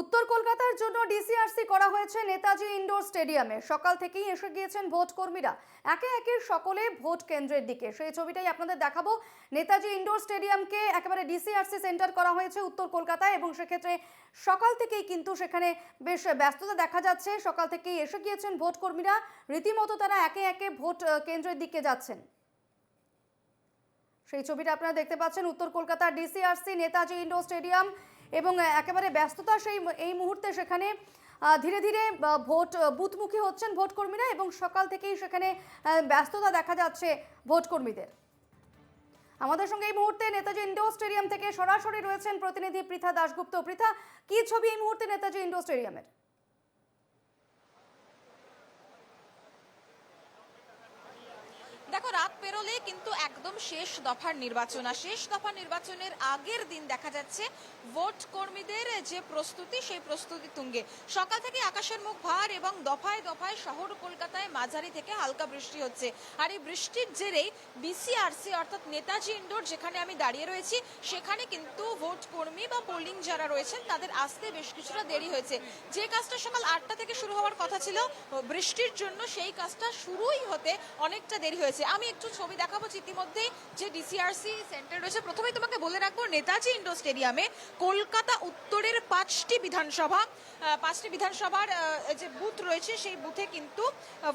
উত্তর কলকাতার জন্য ডিসিআরসি করা হয়েছে নেতাজি ইনডোর স্টেডিয়ামে। সকাল থেকেই এসে গিয়েছেন ভোট কর্মীরা একে একে সকলে ভোট কেন্দ্রের দিকে। সেই ছবিটাই আপনাদের দেখাবো। নেতাজি ইনডোর স্টেডিয়ামকে একেবারে ডিসিআরসি সেন্টার করা হয়েছে উত্তর কলকাতায় এবং সেক্ষেত্রে সকাল থেকেই কিন্তু সেখানে বেশ ব্যস্ততা দেখা যাচ্ছে। সকাল থেকেই এসে গিয়েছেন ভোট কর্মীরা রীতিমতো তারা একে একে ভোট কেন্দ্রের দিকে যাচ্ছেন। সেই ছবিটা আপনারা দেখতে পাচ্ছেন। উত্তর কলকাতার ডিসিআরসি নেতাজি ইন্ডোর স্টেডিয়াম। এবং একেবারে ব্যস্ততা সেই এই মুহূর্তে সেখানে ধীরে ধীরে ভোট বুথমুখী হচ্ছেন ভোটকর্মীরা এবং সকাল থেকেই সেখানে ব্যস্ততা দেখা যাচ্ছে ভোটকর্মীদের। আমাদের সঙ্গে এই মুহূর্তে নেতাজি ইন্ডোর স্টেডিয়াম থেকে সরাসরি রয়েছেন প্রতিনিধি পৃথা দাশগুপ্ত। পৃথা, কি ছবি এই মুহূর্তে নেতাজি ইন্ডোর স্টেডিয়ামের? দেখো, রাত পেরোলে কিন্তু একদম শেষ দফার নির্বাচন। আর শেষ দফার নির্বাচনের আগের দিন দেখা যাচ্ছে ভোট কর্মীদের যে প্রস্তুতি, সেই প্রস্তুতি তুঙ্গে। সকাল থেকে আকাশের মুখ ভার এবং দফায় দফায় শহর কলকাতায় মাঝারি থেকে হালকা বৃষ্টি হচ্ছে। আর এই বৃষ্টির জেরেই বিসিআরসি অর্থাৎ নেতাজি ইন্ডোর, যেখানে আমি দাঁড়িয়ে রয়েছি, সেখানে কিন্তু ভোট কর্মী বা পোলিং যারা রয়েছেন, তাদের আসতে বেশ কিছুটা দেরি হয়েছে। যে কাজটা সকাল আটটা থেকে শুরু হওয়ার কথা ছিল, বৃষ্টির জন্য সেই কাজটা শুরুই হতে অনেকটা দেরি হয়েছে। আমি একটু ছবি দেখাবো ইতিমধ্যেই যে ডিসিআরসি সেন্টার রয়েছে। প্রথমেই তোমাকে বলে রাখব, নেতাজি ইন্ডোর স্টেডিয়ামে কলকাতা উত্তরের পাঁচটি বিধানসভা পাঁচটি বিধানসভার যে বুথ রয়েছে, সেই বুথে কিন্তু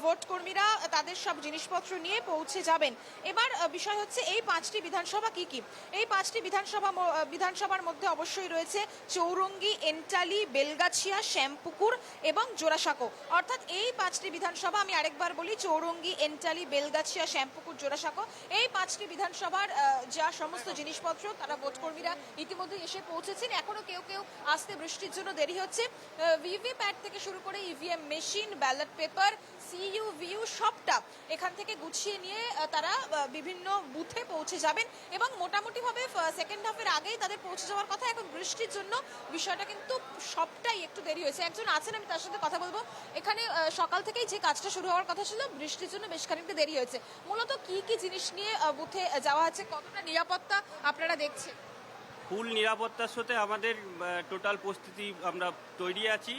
ভোট কর্মীরা তাদের সব জিনিসপত্র নিয়ে পৌঁছে যাবেন। এবার বিষয় হচ্ছে এই পাঁচটি বিধানসভা কি কি? এই পাঁচটি বিধানসভা বিধানসভার মধ্যে অবশ্যই রয়েছে চৌরঙ্গি, এন্টালি, বেলগাছিয়া, শ্যামপুকুর এবং জোড়াসাঁকো। অর্থাৎ এই পাঁচটি বিধানসভা আমি আরেকবার বলি, চৌরঙ্গি, এন্টালি, বেলগাছিয়া শ্যামপুকুর জোড়াসাঁকো। এই পাঁচটি বিধানসভার যা সমস্ত জিনিসপত্র তারা ভোটকর্মীরা ইতিমধ্যে এসে পৌঁছেছেন। এখনও কেউ কেউ আসতে বৃষ্টির জন্য দেরি হচ্ছে। ভিভি প্যাড থেকে শুরু করে EVM machine, ballot paper, CU view সবটা এখান থেকে গুছিয়ে নিয়ে তারা বিভিন্ন বুথে পৌঁছে যাবেন এবং মোটামুটি ভাবে সেকেন্ড হাফের আগেই তাদের পৌঁছে যাওয়ার কথা। এখন বৃষ্টির জন্য বিষয়টা কিন্তু সবটাই একটু দেরি হয়েছে। একজন আছেন, আমি তার সাথে কথা বলব। এখানে সকাল থেকেই যে কাজটা শুরু হওয়ার কথা ছিল, বৃষ্টির জন্য বেশ খানিকটা দেরি হয়েছে। কি কি জিনিস নিয়ে বুথে যাওয়া হচ্ছে কতটা নিরাপত্তা আপনারা দেখছেন? ফুল নিরাপত্তার সাথে আমাদের টোটাল প্রস্তুতি আমরা তৈরি আছি।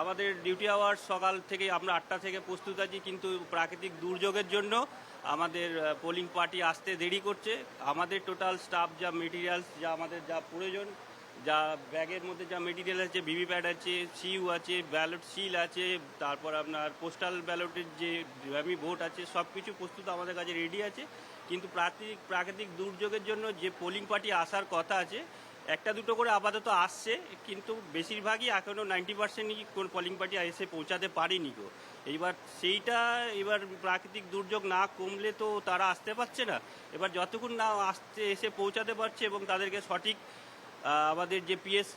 আমাদের ডিউটি আওয়ার সকাল থেকে আমরা আটটা থেকে প্রস্তুত আছি, কিন্তু প্রাকৃতিক দুর্যোগের জন্য আমাদের পোলিং পার্টি আসতে দেরি করছে। আমাদের টোটাল স্টাফ যা মেটেরিয়ালস যা আমাদের যা প্রয়োজন যা ব্যাগের মধ্যে যা মেটেরিয়াল আছে, ভিভিপ্যাড আছে সিউ আছে ব্যালট সিল আছে, তারপর আপনার পোস্টাল ব্যালটের যে আমি ভোট আছে সব কিছু প্রস্তুত আমাদের কাছে রেডি আছে। কিন্তু প্রাকৃতিক প্রাকৃতিক দুর্যোগের জন্য যে পোলিং পার্টি আসার কথা আছে, একটা দুটো করে আপাতত আসছে, কিন্তু বেশিরভাগই এখনও নাইনটি পার্সেন্টই কোন পোলিং পার্টি এসে পৌঁছাতে পারেনি গো। এইবার সেইটা, এবার প্রাকৃতিক দুর্যোগ না কমলে তো তারা আসতে পারছে না। এবার যতক্ষণ না আসতে, এসে পৌঁছাতে পারছে এবং তাদেরকে সঠিক আমাদের যে পিএস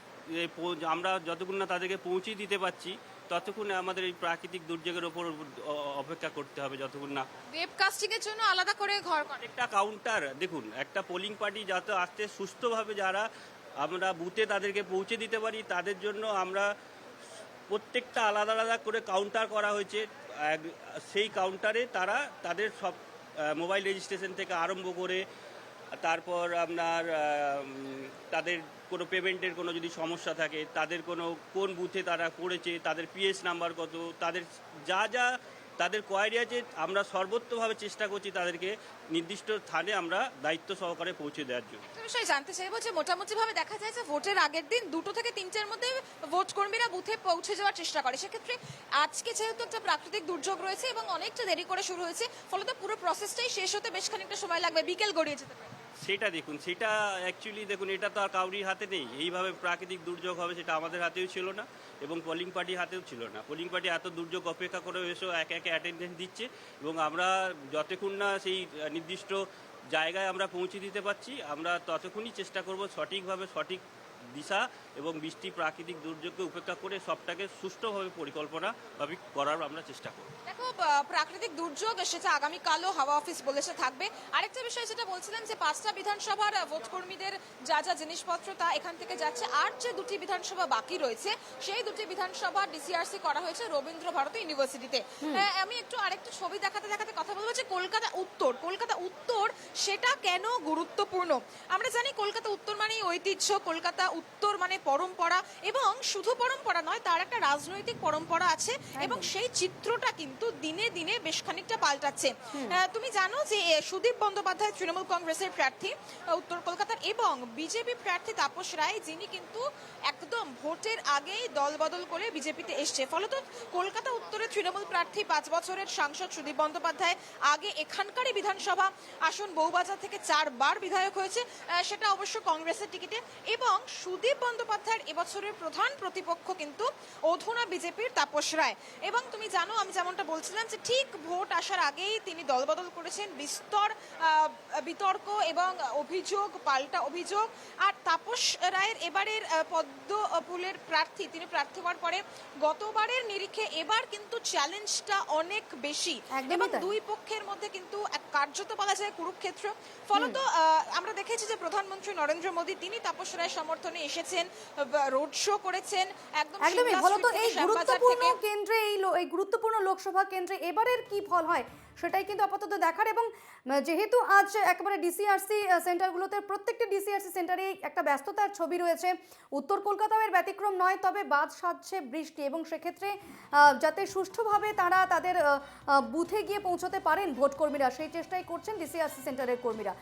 আমরা যতক্ষণ না তাদেরকে পৌঁছে দিতে পারছি ততক্ষণ আমাদের এই প্রাকৃতিক দুর্যোগের ওপর অপেক্ষা করতে হবে যতক্ষণ না। ওয়েবকাস্টিং এর জন্য আলাদা করে ঘর একটা কাউন্টার দেখুন একটা পোলিং পার্টি যাতে আসতে সুস্থভাবে যারা আমরা বুথে তাদেরকে পৌঁছে দিতে পারি তাদের জন্য আমরা প্রত্যেকটা আলাদা আলাদা করে কাউন্টার করা হয়েছে। সেই কাউন্টারে তারা তাদের সব মোবাইল রেজিস্ট্রেশন থেকে আরম্ভ করে তারপর আপনার তাদের কোনো পেমেন্টের কোনো যদি সমস্যা থাকে, তাদের কোনো কোন বুথে তারা করেছে, তাদের পিএস নাম্বার কত, তাদের যা যা তাদের কোয়ারি আছে, আমরা সর্বোত্তভাবে চেষ্টা করছি তাদেরকে নির্দিষ্ট স্থানে আমরা দায়িত্ব সহকারে পৌঁছে দেওয়ার জন্য। একটা বিষয় জানতে চাইব যে মোটামুটি ভাবে দেখা যায় যে ভোটের আগের দিন দুটো থেকে তিনটের মধ্যে ভোট কর্মীরা বুথে পৌঁছে যাওয়ার চেষ্টা করে। সেক্ষেত্রে আজকে যেহেতু একটা প্রাকৃতিক দুর্যোগ রয়েছে এবং অনেকটা দেরি করে শুরু হয়েছে ফলত পুরো প্রসেসটাই শেষ হতে বেশ খানিকটা সময় লাগবে। বিকেল গড়িয়ে যেতে পারে। সেটা দেখুন, সেটা অ্যাকচুয়ালি দেখুন, এটা তো আর কাউরির হাতে নেই। এইভাবে প্রাকৃতিক দুর্যোগ হবে সেটা আমাদের হাতেও ছিল না এবং পোলিং পার্টির হাতেও ছিল না। পোলিং পার্টি এত দুর্যোগ অপেক্ষা করে এসেও একে একে অ্যাটেন্ডেন্স দিচ্ছে এবং আমরা যতক্ষণ না সেই নির্দিষ্ট জায়গায় আমরা পৌঁছে দিতে পারছি, আমরা ততক্ষণই চেষ্টা করব সঠিকভাবে সঠিক দিশা এবং বৃষ্টি প্রাকৃতিক দুর্যোগকে উপেক্ষা করে সবটাকে সুষ্ঠুভাবে পরিকল্পনা ভাবে করার আমরা চেষ্টা করব। দেখো প্রাকৃতিক দুর্যোগ সেটা আগামীকালও হাওয়া অফিস বলেছে থাকবে। আরেকটা বিষয় যেটা বলছিলাম যে পাঁচটা বিধানসভার ভোট কর্মীদের যা যা জিনিসপত্র তা এখান থেকে যাচ্ছে। আর যে দুটি বিধানসভা বাকি রয়েছে সেই দুটি বিধানসভা ডিসিআরসি করা হয়েছে রবীন্দ্র ভারতী ইউনিভার্সিটিতে আহ, আমি একটু আরেকটু ছবি দেখাতে দেখাতে কথা বলব যে কলকাতা উত্তর কলকাতা উত্তর সেটা কেন গুরুত্বপূর্ণ? আমরা জানি কলকাতা উত্তর মানেই ঐতিহ্য কলকাতা উত্তর মানে পরম্পরা এবং শুধু পরম্পরা নয় তার একটা রাজনৈতিক পরম্পরা আছে এবং সেই চিত্রটা কিন্তু দিনে দিনে বেশ খানিকটা পাল্টাচ্ছে। তুমি জানো যে সুদীপ বন্দ্যোপাধ্যায় তৃণমূল কংগ্রেসের প্রার্থী উত্তর কলকাতার এবং বিজেপি প্রার্থী তাপস রায় যিনি কিন্তু একদম ভোটের আগেই দলবদল করে বিজেপিতে এসছে। ফলত কলকাতা উত্তরে তৃণমূল প্রার্থী পাঁচ বছরের সাংসদ সুদীপ বন্দ্যোপাধ্যায় আগে এখানকারই বিধানসভা আসন বউবাজার থেকে চারবার বিধায়ক হয়েছে। সেটা অবশ্য কংগ্রেসের টিকিটে এবং সুদীপ বন্দ্যোপাধ্যায়ের এবছরের প্রধান প্রতিপক্ষ কিন্তু অধুনা বিজেপির তাপস রায়। এবং তুমি জানো আমি যেমনটা বলছিলাম যে ঠিক ভোট আসার আগেই তিনি দলবদল করেছেন বিস্তর বিতর্ক এবং অভিযোগ পাল্টা অভিযোগ। আর তাপস রায়ের এবারের আহ, পদ্ম ফুলের প্রার্থী তিনি প্রার্থী হওয়ার পরে গতবারের নিরিখে এবার কিন্তু চ্যালেঞ্জটা অনেক বেশি। এবং দুই পক্ষের মধ্যে কিন্তু এক কার্যত বলা যায় কুরুক্ষেত্র। ফলত আমরা দেখেছি যে প্রধানমন্ত্রী নরেন্দ্র মোদী তিনি তাপস রায়ের সমর্থনে এসেছেন রোড শো করেছেন একদম একদমই এই গুরুত্বপূর্ণ কেন্দ্রে এই এই গুরুত্বপূর্ণ লোকসভা কেন্দ্রে এবারের কি ফল হয় সেটাই কিন্তু আপাতত দেখার এবং যেহেতু আজ একেবারে ডিসিআরসি সেন্টারগুলোতে প্রত্যেকটি ডিসিআরসি সেন্টারে একটা ব্যস্ততার ছবি রয়েছে উত্তর কলকাতাও এর ব্যতিক্রম নয় তবে বাদ সাধছে বৃষ্টি এবং সেক্ষেত্রে যাতে সুষ্ঠুভাবে তারা তাদের বুথে গিয়ে পৌঁছতে পারেন ভোট কর্মীরা সেই চেষ্টাই করছেন ডিসিআরসি সেন্টারের কর্মীরা।